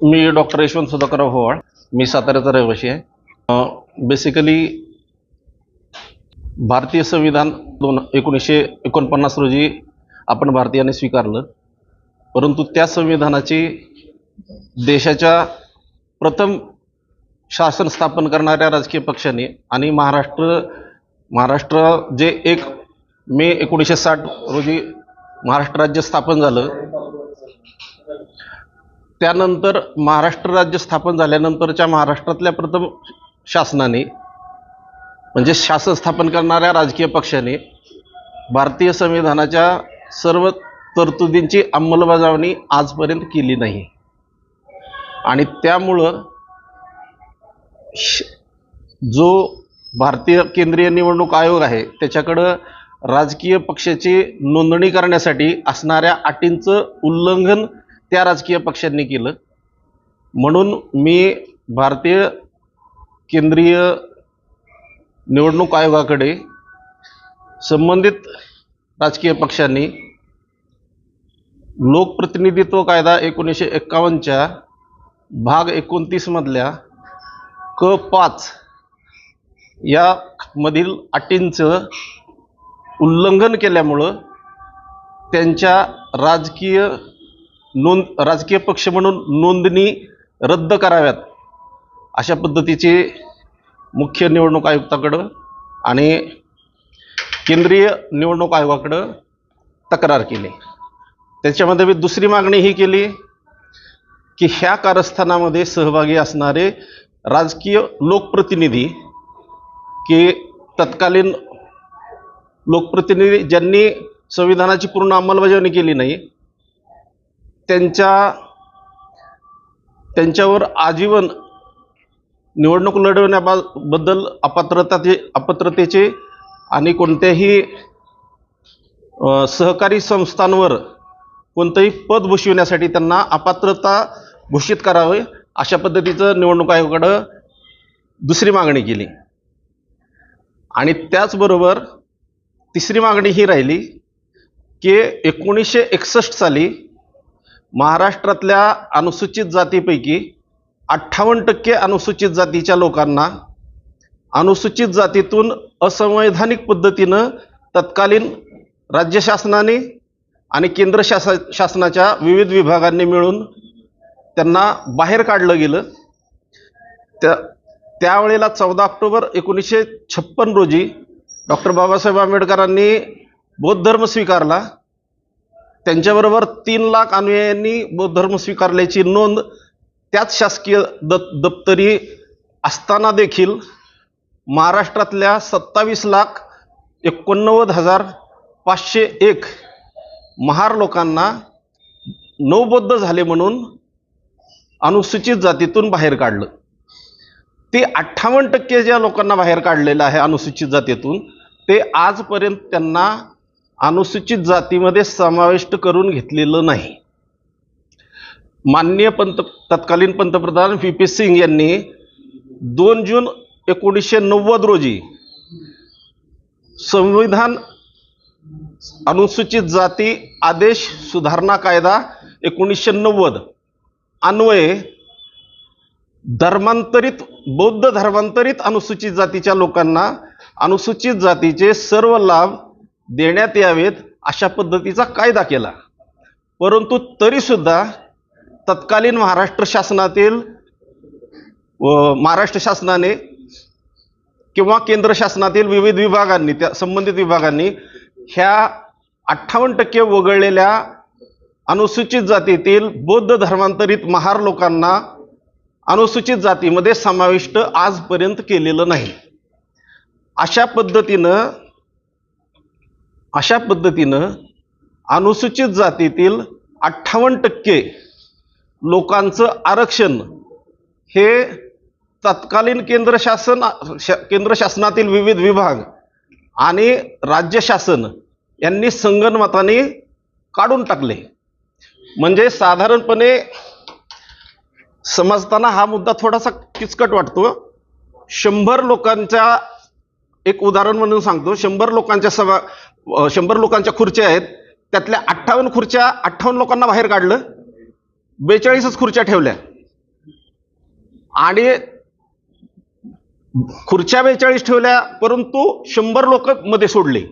मी doctor Yashwant Sudhakarrao Howal. मी साताऱ्याचा रहिवासी आहे. बेसिकली भारतीय संविधान दोन एकोणीसशे एकोणपन्नास रोजी आपण भारतीयाने स्वीकारलं. परंतु त्या संविधानाची देशाच्या प्रथम शासन स्थापन करणाऱ्या राजकीय पक्षाने आणि महाराष्ट्र महाराष्ट्र जे एक मे एकोणीसशे साठ रोजी महाराष्ट्र राज्य स्थापन झालं त्यानंतर महाराष्ट्र राज्य स्थापन झाल्यानंतरच्या महाराष्ट्रातल्या प्रथम शासनाने म्हणजे शासन स्थापन करणाऱ्या राजकीय पक्षाने भारतीय संविधानाच्या सर्व तरतुदींची अंमलबजावणी आजपर्यंत केली नाही. आणि त्यामुळं श- जो भारतीय केंद्रीय निवडणूक आयोग आहे त्याच्याकडं राजकीय पक्षाची नोंदणी करण्यासाठी असणाऱ्या अटींचं उल्लंघन त्या राजकीय पक्षांनी केलं. म्हणून मी भारतीय केंद्रीय निवडणूक आयोगाकडे संबंधित राजकीय पक्षांनी लोकप्रतिनिधित्व कायदा एकोणीसशे एक्कावन्नच्या भाग एकोणतीसमधल्या क पाच या मधील अटींचं उल्लंघन केल्यामुळं त्यांच्या राजकीय नोंद राजकीय पक्ष म्हणून नोंदणी रद्द कराव्यात अशा पद्धतीचे मुख्य निवडणूक आयुक्ताकडं आणि केंद्रीय निवडणूक आयोगाकडं तक्रार केली. त्याच्यामध्ये मी दुसरी मागणी ही केली की ह्या कारस्थानामध्ये सहभागी असणारे राजकीय लोकप्रतिनिधी की तत्कालीन लोकप्रतिनिधी ज्यांनी संविधानाची पूर्ण अंमलबजावणी केली नाही त्यांच्या त्यांच्यावर आजीवन निवडणूक लढवण्याबद्दल अपात्रताचे अपात्रतेचे आणि कोणत्याही सहकारी संस्थांवर कोणतंही पद भूषविण्यासाठी त्यांना अपात्रता घोषित करावे अशा पद्धतीचं निवडणूक आयोगाकडं दुसरी मागणी केली. आणि त्याचबरोबर तिसरी मागणी ही राहिली की एकोणीसशे एकसष्ट साली महाराष्ट्रातल्या अनुसूचित जातीपैकी अठ्ठावन्न टक्के अनुसूचित जातीच्या लोकांना अनुसूचित जातीतून असंवैधानिक पद्धतीनं तत्कालीन राज्य शासनाने आणि केंद्र शासा शासनाच्या विविध विभागांनी मिळून त्यांना बाहेर काढलं गेलं. त्या त्यावेळेला चौदा ऑक्टोबर एकोणीसशे छप्पन रोजी डॉक्टर बाबासाहेब आंबेडकरांनी बौद्ध धर्म स्वीकारला. त्यांच्याबरोबर तीन लाख अनुयायांनी बौद्ध धर्म स्वीकारल्याची नोंद त्याच शासकीय द दप्तरी असताना देखील महाराष्ट्रातल्या सत्तावीस लाख एकोणनव्वद हजार पाचशे एक महार लोकांना नवबद्ध झाले म्हणून अनुसूचित जातीतून बाहेर काढलं. ते अठ्ठावन्न टक्के ज्या लोकांना बाहेर काढलेलं आहे अनुसूचित जातीतून ते आजपर्यंत त्यांना अनुसूचित जातीमध्ये समाविष्ट करून घेतलेलं नाही. माननीय पंत तत्कालीन पंतप्रधान व्ही पी सिंग यांनी दोन जून एकोणीसशे नव्वद रोजी संविधान अनुसूचित जाती आदेश सुधारणा कायदा एकोणीसशे नव्वद अन्वये धर्मांतरित बौद्ध धर्मांतरित अनुसूचित जातीच्या लोकांना अनुसूचित जातीचे सर्व लाभ देण्यात यावेत अशा पद्धतीचा कायदा केला. परंतु तरीसुद्धा तत्कालीन महाराष्ट्र शासनातील व महाराष्ट्र शासनाने किंवा केंद्र शासनातील विविध विभागांनी त्या संबंधित विभागांनी ह्या अठ्ठावन्न टक्के वगळलेल्या अनुसूचित जातीतील बौद्ध धर्मांतरित महार लोकांना अनुसूचित जातीमध्ये समाविष्ट आजपर्यंत केलेलं नाही. अशा पद्धतीनं अशा पद्धतीनं अनुसूचित जातीतील अठ्ठावन्न टक्के लोकांचं आरक्षण हे तत्कालीन केंद्र शासन श- केंद्र शासनातील विविध विभाग आणि राज्य शासन यांनी संगणमताने काढून टाकले. म्हणजे साधारणपणे समजताना हा मुद्दा थोडासा किचकट वाटतो. शंभर लोकांच्या एक उदाहरण म्हणून सांगतो. शंभर लोकांच्या सभा शंभर लोकांच्या खुर्च्या आहेत. त्यातल्या अठ्ठावन्न खुर्च्या अठ्ठावन्न लोकांना बाहेर काढलं. बेचाळीसच खुर्च्या ठेवल्या. आणि खुर्च्या बेचाळीस ठेवल्या परंतु शंभर लोक मध्ये सोडले.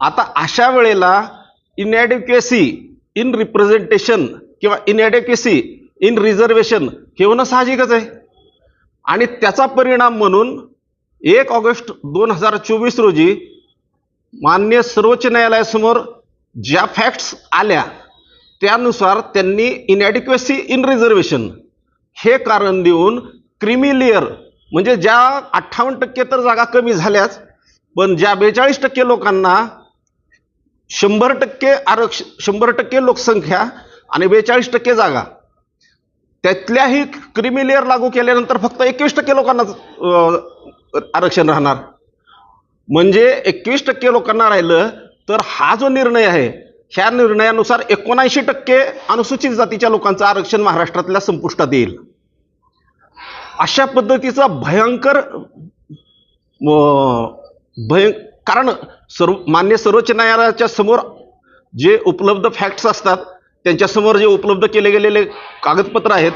आता अशा वेळेला इनॲडिक्वेसी इन रिप्रेझेंटेशन किंवा इनॲडिक्वेसी इन रिझर्वेशन हे होणं साहजिकच आहे. आणि त्याचा परिणाम म्हणून एक ऑगस्ट दोन हजार चोवीस रोजी मान्य सर्वोच्च न्यायालयासमोर ज्या फॅक्ट्स आल्या त्यानुसार त्यांनी इनॲडिक्वेसी इन रिझर्वेशन हे कारण देऊन क्रिमिलियर म्हणजे ज्या अठ्ठावन्न टक्के तर जागा कमी झाल्याच पण ज्या बेचाळीस टक्के लोकांना शंभर टक्के आरक्ष शंभर टक्के लोकसंख्या आणि बेचाळीस टक्के जागा त्यातल्याही क्रिमिलियर लागू केल्यानंतर फक्त एकवीस टक्के लोकांना आरक्षण राहणार. म्हणजे एकवीस टक्के लोकांना राहिलं तर हा जो निर्णय आहे ह्या निर्णयानुसार एकोणऐंशी टक्के अनुसूचित जातीच्या लोकांचं आरक्षण महाराष्ट्रातल्या संपुष्टात येईल. अशा पद्धतीचा भयंकर भय कारण सर्व मान्य सर्वोच्च न्यायालयाच्या समोर जे उपलब्ध फॅक्ट्स असतात त्यांच्यासमोर जे उपलब्ध केले गेलेले कागदपत्र आहेत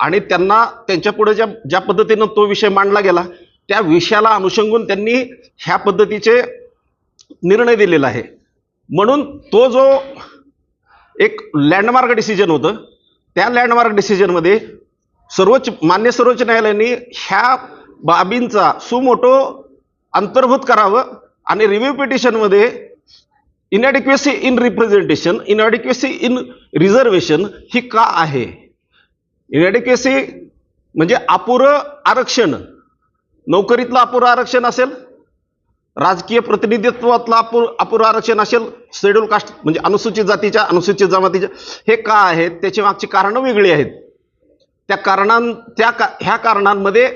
आणि त्यांना त्यांच्यापुढे ज्या ज्या पद्धतीनं तो विषय मांडला गेला त्या विषयाला अनुषंगून त्यांनी ह्या पद्धतीचे निर्णय दिलेला आहे. म्हणून तो जो एक लँडमार्क डिसिजन होतं त्या लँडमार्क डिसिजनमध्ये सर्वोच्च मान्य सर्वोच्च न्यायालयाने ह्या बाबींचा सुमोटो अंतर्भूत करावं आणि review पिटिशनमध्ये inadequacy in representation inadequacy in reservation ही का आहे? इनॲडिक्वेसी म्हणजे अपुरं आरक्षण. नोकरीतलं अपुरं आरक्षण असेल राजकीय प्रतिनिधित्वातलं अपुर अपुरं आरक्षण असेल शेड्यूल कास्ट म्हणजे अनुसूचित जातीच्या अनुसूचित जमातीच्या हे का आहेत? त्याची मागची कारणं वेगळी आहेत. त्या कारणां त्या का ह्या कारणांमध्ये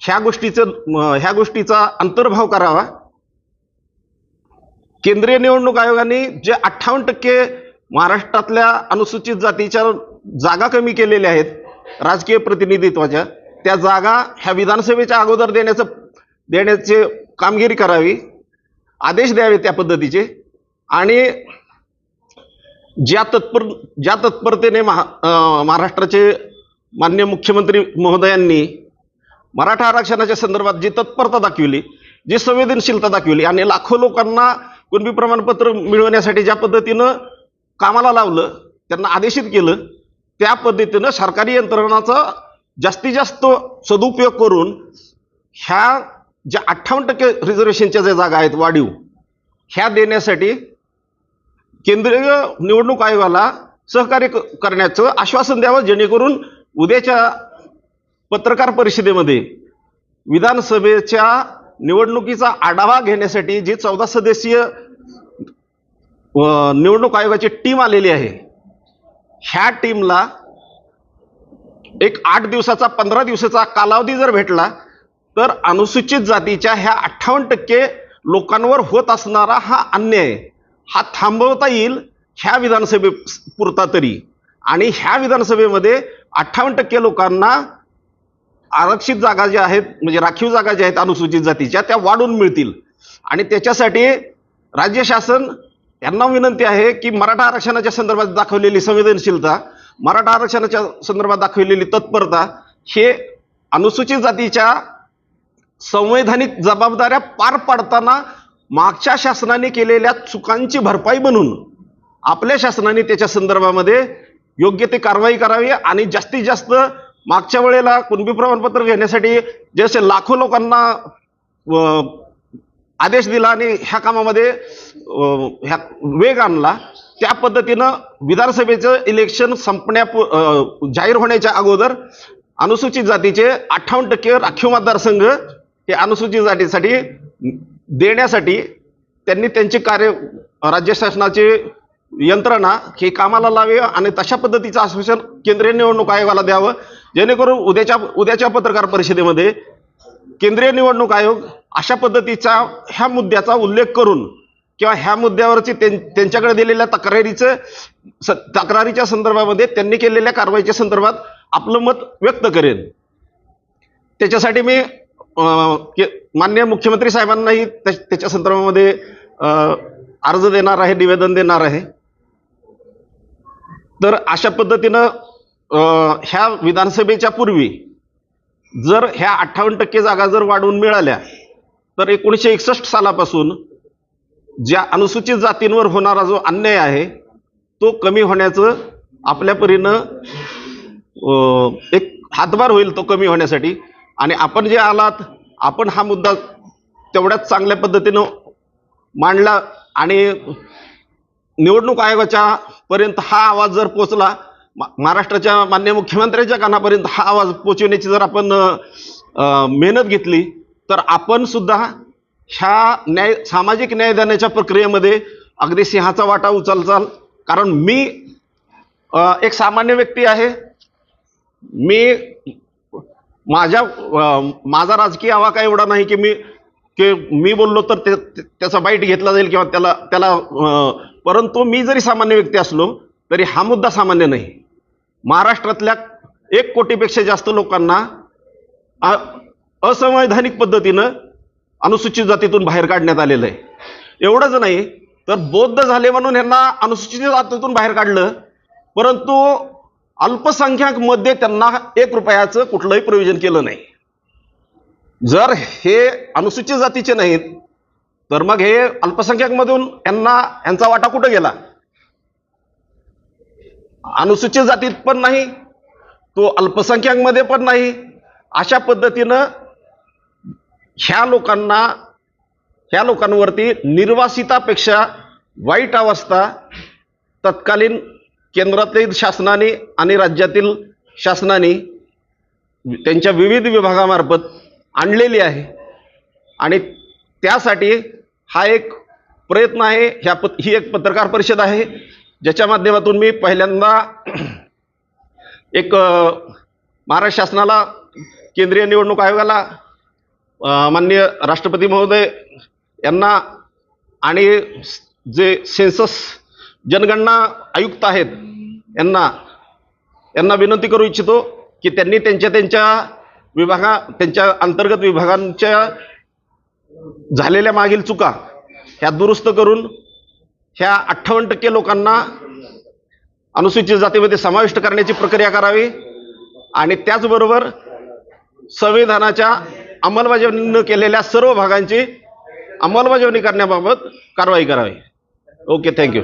ह्या गोष्टीचं ह्या गोष्टीचा अंतर्भाव करावा. केंद्रीय निवडणूक आयोगाने जे अठ्ठावन्न टक्के महाराष्ट्रातल्या अनुसूचित जातीच्या जागा कमी केलेल्या आहेत राजकीय प्रतिनिधित्वाच्या त्या जागा ह्या विधानसभेच्या अगोदर देण्याचं देण्याचे कामगिरी करावी आदेश द्यावे त्या पद्धतीचे. आणि ज्या तत्पर ज्या तत्परतेने महा महाराष्ट्राचे मान्य मुख्यमंत्री महोदयांनी मराठा आरक्षणाच्या संदर्भात जी तत्परता दाखविली जी संवेदनशीलता दाखविली आणि लाखो लोकांना कुणबी प्रमाणपत्र मिळवण्यासाठी ज्या पद्धतीनं कामाला लावलं त्यांना आदेशित केलं त्या पद्धतीनं सरकारी यंत्रणाचा जास्तीत जास्त सदुपयोग करून ह्या ज्या अठ्ठावन्न टक्के रिझर्वेशनच्या ज्या जागा आहेत वाढीव ह्या देण्यासाठी केंद्रीय निवडणूक आयोगाला सहकार्य क- करण्याचं आश्वासन द्यावं जेणेकरून उद्याच्या पत्रकार परिषदेमध्ये विधानसभेच्या निवडणुकीचा आढावा घेण्यासाठी जी चौदा सदस्यीय निवडणूक आयोगाची टीम आलेली आहे ह्या टीमला एक आठ दिवसाचा पंधरा दिवसाचा कालावधी जर भेटला तर अनुसूचित जातीच्या ह्या अठ्ठावन्न टक्के लोकांवर होत असणारा हा अन्याय हा थांबवता येईल ह्या विधानसभे पुरता तरी. आणि ह्या विधानसभेमध्ये अठ्ठावन्न टक्के लोकांना आरक्षित जागा ज्या आहेत म्हणजे राखीव जागा ज्या आहेत अनुसूचित जातीच्या त्या वाढून मिळतील. आणि त्याच्यासाठी राज्य शासन यांना विनंती आहे की मराठा आरक्षणाच्या संदर्भात दाखवलेली संवेदनशीलता मराठा आरक्षणाच्या संदर्भात दाखवलेली तत्परता हे अनुसूचित जातीच्या संवैधानिक जबाबदाऱ्या पार पाडताना मागच्या शासनाने केलेल्या चुकांची भरपाई म्हणून आपल्या शासनाने त्याच्या संदर्भामध्ये योग्य ते कारवाई करावी आणि जास्तीत जास्त मागच्या वेळेला कुणबी प्रमाणपत्र घेण्यासाठी जसे लाखो लोकांना आदेश दिला आणि ह्या कामामध्ये ह्या वेग आणला त्या पद्धतीनं विधानसभेचं इलेक्शन संपण्यापू जाहीर होण्याच्या अगोदर अनुसूचित जातीचे अठ्ठावन्न टक्के राखीव मतदारसंघ हे अनुसूचित जातीसाठी देण्यासाठी त्यांनी त्यांचे कार्य राज्य शासनाचे यंत्रणा हे कामाला लावे आणि तशा पद्धतीचं आश्वासन केंद्रीय निवडणूक आयोगाला द्यावं. जेणेकरून उद्याच्या उद्याच्या पत्रकार परिषदेमध्ये केंद्रीय निवडणूक आयोग अशा पद्धतीचा ह्या मुद्द्याचा उल्लेख करून किंवा ह्या मुद्द्यावरची त्यांच्याकडे दिलेल्या तक्रारीचं स तक्रारीच्या संदर्भामध्ये त्यांनी केलेल्या कारवाईच्या संदर्भात आपलं मत व्यक्त करेन. त्याच्यासाठी मी मान्य माननीय मुख्यमंत्री साहेबांनाही त्याच्या संदर्भामध्ये अर्ज देणार आहे निवेदन देणार आहे. तर अशा पद्धतीनं ह्या विधानसभेच्या पूर्वी जर ह्या अठ्ठावन्न टक्के जागा जर वाढवून मिळाल्या तर एकोणीसशे एकसष्ट सालापासून ज्या अनुसूचित जातींवर होणारा जो अन्याय आहे तो कमी होण्याचं आपल्या परीनं एक हातभार होईल तो कमी होण्यासाठी. आणि आपण जे आलात आपण हा मुद्दा तेवढ्याच चांगल्या पद्धतीनं मांडला आणि निवडणूक आयोगाच्या पर्यंत हा आवाज जर पोचला महाराष्ट्राच्या मान्य मुख्यमंत्र्यांच्या कानापर्यंत हा आवाज पोचवण्याची जर आपण मेहनत घेतली तर आपण सुद्धा ह्या न्याय सामाजिक न्याय देण्याच्या प्रक्रियेमध्ये अगदी सिंहाचा वाटा उचलचाल. कारण मी एक सामान्य व्यक्ती आहे. मी माझ्या माझा राजकीय आवाका एवढा नाही की मी की मी बोललो तर ते त्याचा बाईट घेतला जाईल किंवा त्याला त्याला परंतु मी जरी सामान्य व्यक्ती असलो तरी हा मुद्दा सामान्य नाही. महाराष्ट्रातल्या एक कोटीपेक्षा जास्त लोकांना असंवैधानिक पद्धतीनं अनुसूचित जातीतून बाहेर काढण्यात आलेलं आहे. एवढंच नाही तर बौद्ध झाले म्हणून यांना अनुसूचित जातीतून बाहेर काढलं. परंतु अल्पसंख्याकमध्ये त्यांना एक रुपयाचं कुठलंही प्रयोजन केलं नाही. जर हे अनुसूचित जातीचे नाहीत तर मग हे अल्पसंख्याकमधून यांना यांचा वाटा कुठं गेला? अनुसूचित जातीत पण नाही तो अल्पसंख्याकमध्ये पण नाही. अशा पद्धतीनं ह्या लोकांना ह्या लोकांवरती निर्वासितापेक्षा वाईट अवस्था तत्कालीन केंद्रातील शासनाने आणि राज्यातील शासनाने त्यांच्या विविध विभागामार्फत आणलेली आहे. आणि त्यासाठी हा एक प्रयत्न आहे ह्या प ही एक पत्रकार परिषद आहे ज्याच्या माध्यमातून मी पहिल्यांदा एक महाराष्ट्र शासनाला केंद्रीय निवडणूक आयोगाला माननीय राष्ट्रपती महोदय यांना आणि जे सेन्सस जनगणना आयुक्त आहेत यांना यांना विनंती करू इच्छितो की त्यांनी त्यांच्या त्यांच्या विभागा त्यांच्या अंतर्गत विभागांच्या झालेल्या मागील चुका ह्या दुरुस्त करून ह्या अठ्ठावन्न टक्के लोकांना अनुसूचित जातीमध्ये समाविष्ट करण्याची प्रक्रिया करावी आणि त्याचबरोबर संविधानाच्या अंमलबजावणी न केलेल्या सर्व भागांची अंमलबजावणी करण्याबाबत कारवाई करावी. Okay thank you